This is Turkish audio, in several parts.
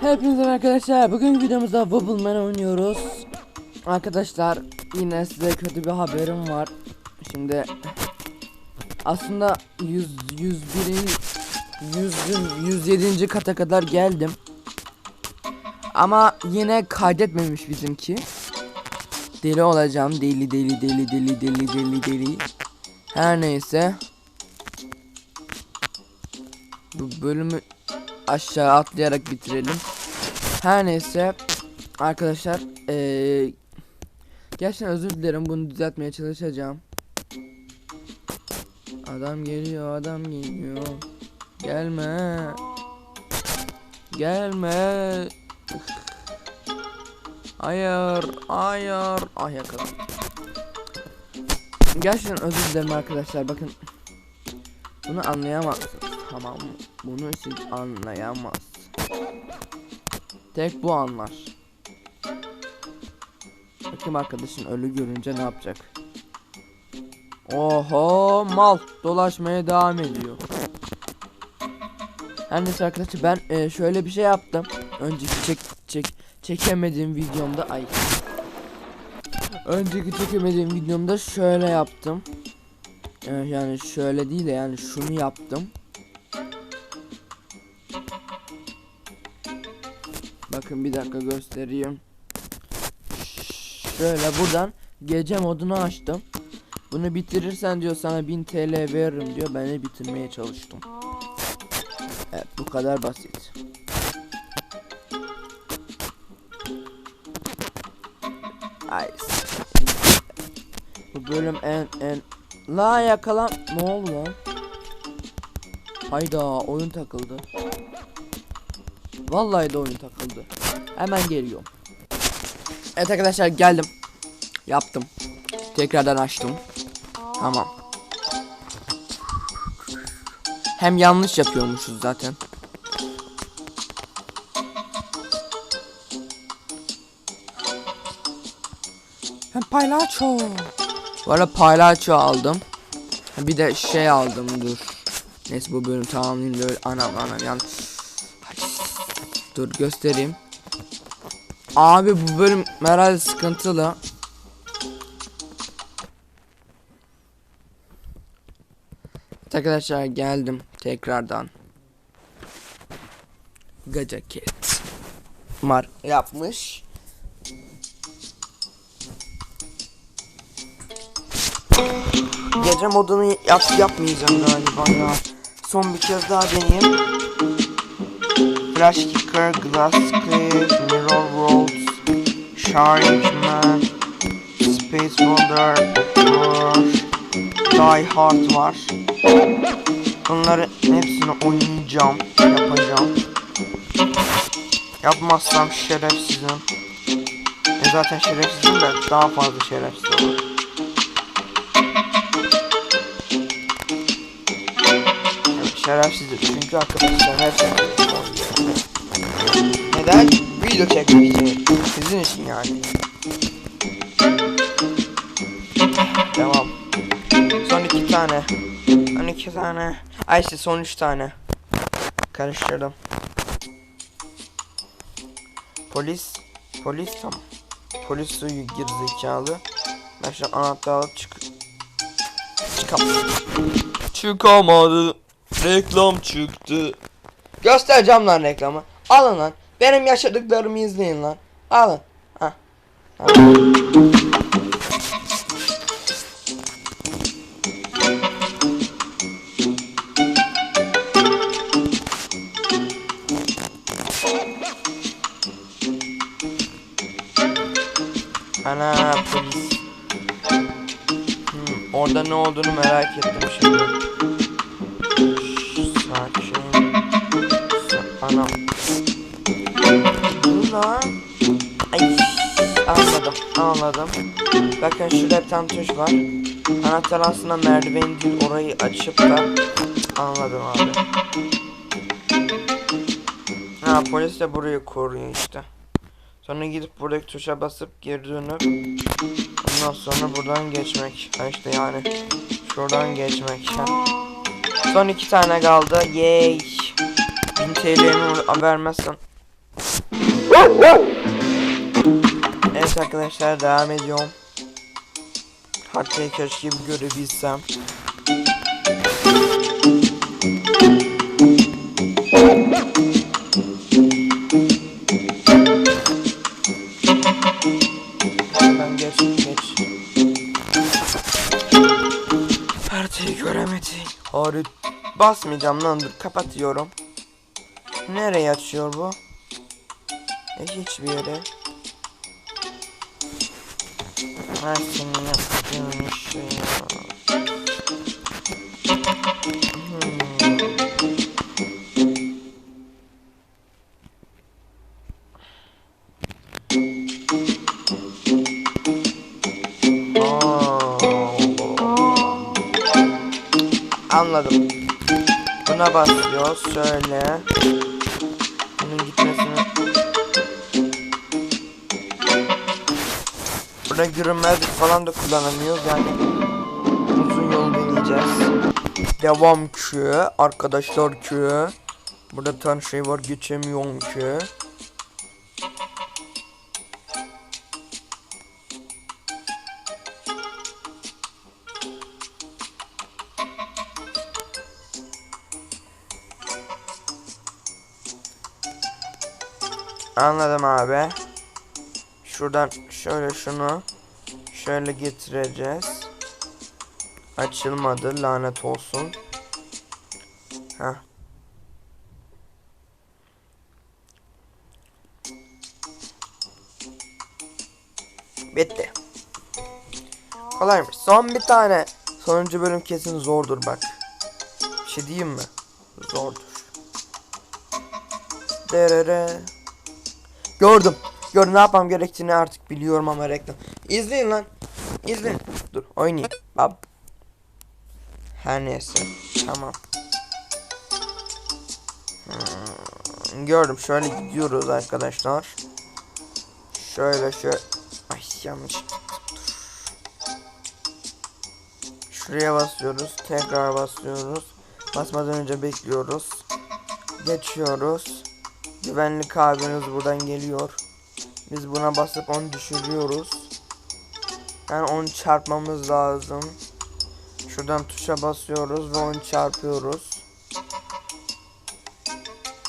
Hepinize arkadaşlar. Bugün videomuzda Wobbleman oynuyoruz. Arkadaşlar yine size kötü bir haberim var. Şimdi aslında 100 101'in 100 107. kata kadar geldim. Ama yine kaydetmemiş bizimki. Deli olacağım. Deli deli deli deli deli deli deli. Her neyse. Bu bölümü aşağı atlayarak bitirelim. Her neyse arkadaşlar eee gerçekten özür dilerim bunu düzeltmeye çalışacağım. Adam geliyor adam geliyor. Gelme. Gelme. Hayır, hayır. Ah yakaladım. Gerçekten özür dilerim arkadaşlar. Bakın bunu anlayamazsınız. Tamam mı? Bunu siz anlayamazsınız. Tek bu anlar. Bakayım arkadaşın ölü görünce ne yapacak? Oho mal dolaşmaya devam ediyor. Her neyse arkadaşlar ben e, şöyle bir şey yaptım. Önceki çek çek çekemediğim videomda ay. Önceki çekemediğim videomda şöyle yaptım. E, yani şöyle değil de yani şunu yaptım. Bakın bir dakika göstereyim. Şöyle buradan gece modunu açtım. Bunu bitirirsen diyor sana 1000 TL veririm diyor. Ben de bitirmeye çalıştım. Evet bu kadar basit. Ay. Bu bölüm en en La yakalan ne oldu lan? Hayda oyun takıldı. Vallahi de oyun takıldı. Hemen geliyorum. Evet arkadaşlar geldim. Yaptım. Tekrardan açtım. Tamam. Hem yanlış yapıyormuşuz zaten. Hem paylaço. Bu arada paylaço aldım. Bir de şey aldım dur. Neyse bu bölüm tamamlayayım da anam anam yan. Dur göstereyim. Abi bu bölüm herhalde sıkıntılı. Arkadaşlar geldim tekrardan. Gacaket. Mar yapmış. Gece modunu yap yapmayacağım galiba ya. Son bir kez daha deneyeyim. Flash Kicker, Glass Cliff, Mirror Worlds, Charge Man, Space Wonder, Die Hard var. Bunları hepsini oynayacağım, yapacağım. Yapmazsam şerefsizim. E zaten şerefsizim de daha fazla şerefsiz olur. Evet, şerefsizim çünkü arkadaşlar her şey Neden? Video çekmek için. Sizin için yani. Tamam. Son iki tane. Son iki tane. Ay işte son üç tane. Karıştırdım. Polis. Polis tamam. Polis suyu gerizekalı. Ben şu anahtarı alıp çık. Çıkamadım. Çıkamadı. Reklam çıktı. Göstereceğim lan reklamı. Alın lan. Benim yaşadıklarımı izleyin lan. Alın. Alın. Ana polis. Hmm, orada ne olduğunu merak ettim şimdi. Sa- Ana. Dur lan. Ay. Anladım, anladım. Bakın şurada bir tane tuş var. Anahtar aslında merdiven değil orayı açıp da anladım abi. Ha polis de burayı koruyor işte. Sonra gidip buradaki tuşa basıp geri dönüp ondan sonra buradan geçmek. Ha işte yani şuradan geçmek. Ha. Son iki tane kaldı. Yay. 1000 TL'mi vermezsen Evet arkadaşlar devam ediyorum. Haritayı keşke bir görebilsem. Ben geç geç. Haritayı. Harit basmayacağım lan dur kapatıyorum. Nereye açıyor bu? E, hiçbir yere. Her senin yaptığın şey ya. Hmm. Anladım. Buna basıyoruz şöyle. Burada görünmezlik falan da kullanamıyoruz yani uzun yol deneyeceğiz. Devam ki arkadaşlar ki burada tane şey var geçemiyorum ki. Anladım abi. Şuradan şöyle şunu şöyle getireceğiz. Açılmadı lanet olsun. Ha. Bitti. Kolaymış. Son bir tane. Sonuncu bölüm kesin zordur bak. Bir şey diyeyim mi? Zordur. Derere. Gördüm. Gördüm ne yapmam gerektiğini artık biliyorum ama reklam. İzleyin lan. İzleyin. Dur oynayayım. Bab. Her neyse. Tamam. Hmm, gördüm. Şöyle gidiyoruz arkadaşlar. Şöyle şöyle. Ay yanlış. Şuraya basıyoruz. Tekrar basıyoruz. Basmadan önce bekliyoruz. Geçiyoruz. Güvenlik abimiz buradan geliyor. Biz buna basıp onu düşürüyoruz. Yani onu çarpmamız lazım. Şuradan tuşa basıyoruz ve onu çarpıyoruz.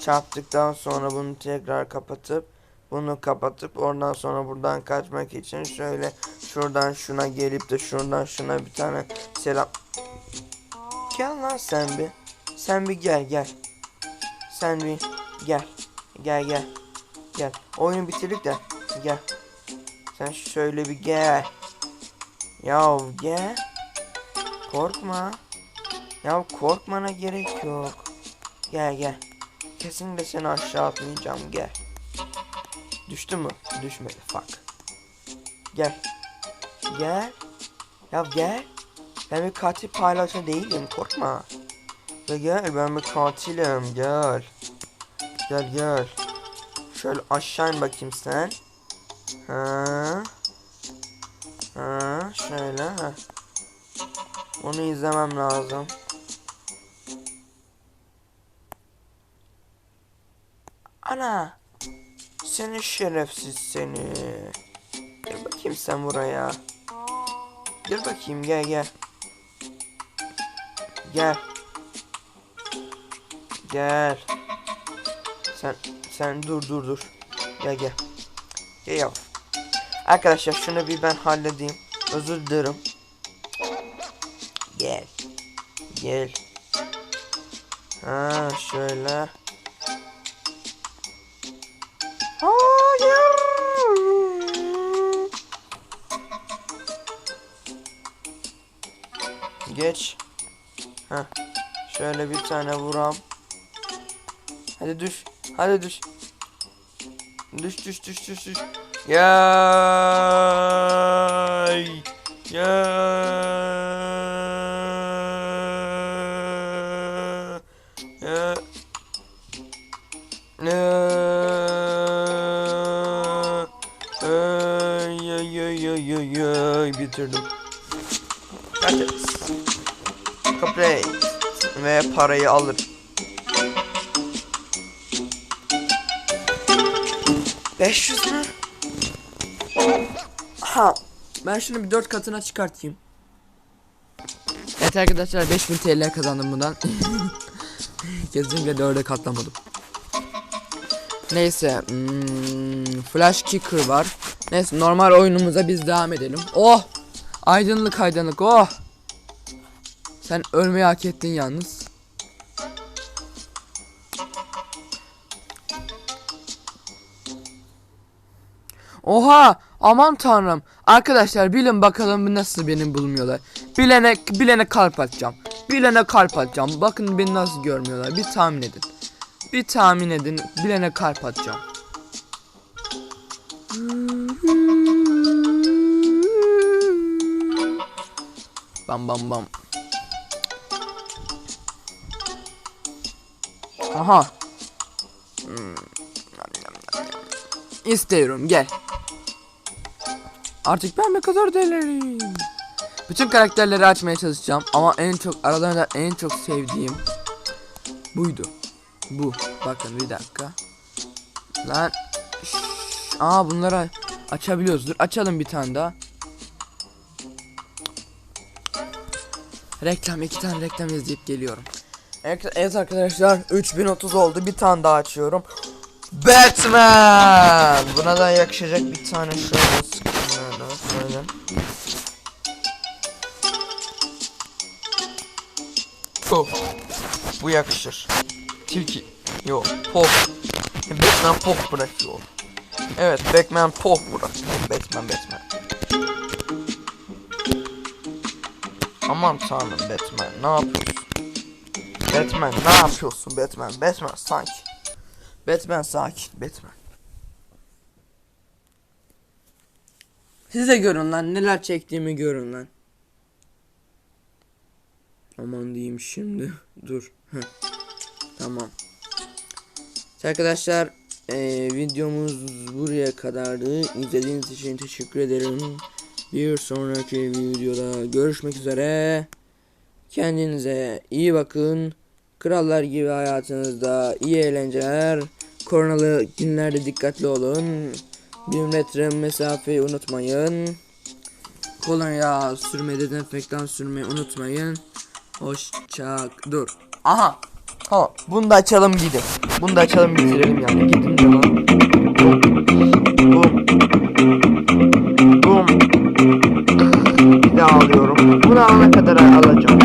Çarptıktan sonra bunu tekrar kapatıp bunu kapatıp oradan sonra buradan kaçmak için şöyle şuradan şuna gelip de şuradan şuna bir tane selam. Gel lan sen bir. Sen bir gel gel. Sen bir gel. Gel gel. Gel. Oyunu bitirdik de. Gel. Sen şöyle bir gel. Yav gel. Korkma. Ya korkmana gerek yok. Gel gel. Kesinlikle seni aşağı atmayacağım gel. Düştü mü? Düşmedi fuck. Gel. Gel. Ya gel. Ben bir katil paylaşan değilim korkma. Ya gel ben bir katilim gel. Gel gel. Şöyle aşağı bakayım sen. Ha. Ha, şöyle ha. Onu izlemem lazım. Ana. Seni şerefsiz seni. Gel bakayım sen buraya. Gel bakayım gel gel. Gel. Gel. Sen sen dur dur dur. Gel gel. Gel yavrum. Arkadaşlar şunu bir ben halledeyim. Özür dilerim. Gel. Gel. Ha şöyle. Hayır. Geç. Ha. Şöyle bir tane vuram. Hadi düş. Hadi düş. Düş düş düş düş düş. Yay. Ya. Ya. Ne? Ay ay ay ay ay ay bitirdim. Tertemiz. Kaplayın ve parayı alır. 500 mü? Ha. Ben şunu bir 4 katına çıkartayım. Evet arkadaşlar 5000 TL kazandım bundan. Kesinlikle 4'e katlamadım. Neyse. hmm, flash kicker var. Neyse normal oyunumuza biz devam edelim. Oh! Aydınlık aydınlık oh! Sen ölmeyi hak ettin yalnız. Oha! Aman tanrım. Arkadaşlar bilin bakalım nasıl beni bulmuyorlar. Bilene bilene kalp atacağım. Bilene kalp atacağım. Bakın beni nasıl görmüyorlar. Bir tahmin edin. Bir tahmin edin. Bilene kalp atacağım. Bam bam bam. Aha. Hmm. İstiyorum gel. Artık ben ne kadar delirim. Bütün karakterleri açmaya çalışacağım ama en çok aralarında en çok sevdiğim buydu. Bu. Bakın bir dakika. Lan. Şşş. Aa bunları açabiliyoruz. Dur açalım bir tane daha. Reklam iki tane reklam izleyip geliyorum. Evet, arkadaşlar 3030 oldu bir tane daha açıyorum. Batman! Buna da yakışacak bir tane şöyle sıkıntı şöyle. Puh. Bu yakışır. Tilki. Yok. Pop. Batman pop bırakıyor. Evet Batman pop bırakıyor. Batman Batman. Aman tanrım Batman ne yapıyorsun? Batman ne yapıyorsun Batman? Batman sanki. Batman sakin Batman. Siz de görün lan neler çektiğimi görün lan. Aman diyeyim şimdi. Dur. Heh. Tamam. Arkadaşlar eee, videomuz buraya kadardı. İzlediğiniz için teşekkür ederim. Bir sonraki videoda görüşmek üzere. Kendinize iyi bakın. Krallar gibi hayatınızda iyi eğlenceler. Koronalı günlerde dikkatli olun. Bir metre mesafeyi unutmayın. Kolonya sürme dezenfektan sürmeyi unutmayın. Hoşça dur. Aha. Tamam. Bunu da açalım gidin. Bunu da açalım bitirelim yani. Gidin lan. Bum. Bum. Bir daha alıyorum. Bunu alana kadar alacağım.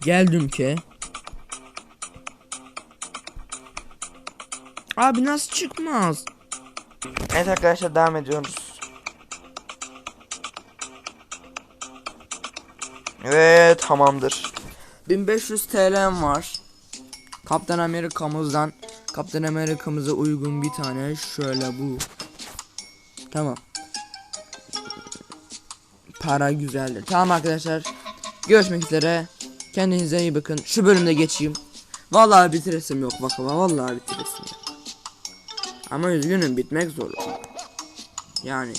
Geldim ki. Abi nasıl çıkmaz? Evet arkadaşlar devam ediyoruz. Evet tamamdır. 1500 TL'm var. Kaptan Amerika'mızdan Kaptan Amerika'mıza uygun bir tane şöyle bu. Tamam. Para güzeldir. Tamam arkadaşlar. Görüşmek üzere. Kendinize iyi bakın. Şu bölümde geçeyim. Vallahi bitiresim yok bak vallahi bitiresim yok. Ama üzgünüm bitmek zorunda. Yani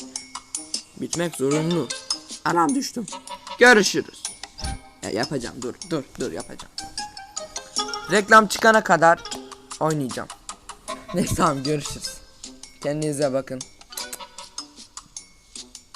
bitmek zorunlu. Anam düştüm. Görüşürüz. Ya yapacağım dur dur dur yapacağım. Reklam çıkana kadar oynayacağım. Neyse tamam görüşürüz. Kendinize bakın.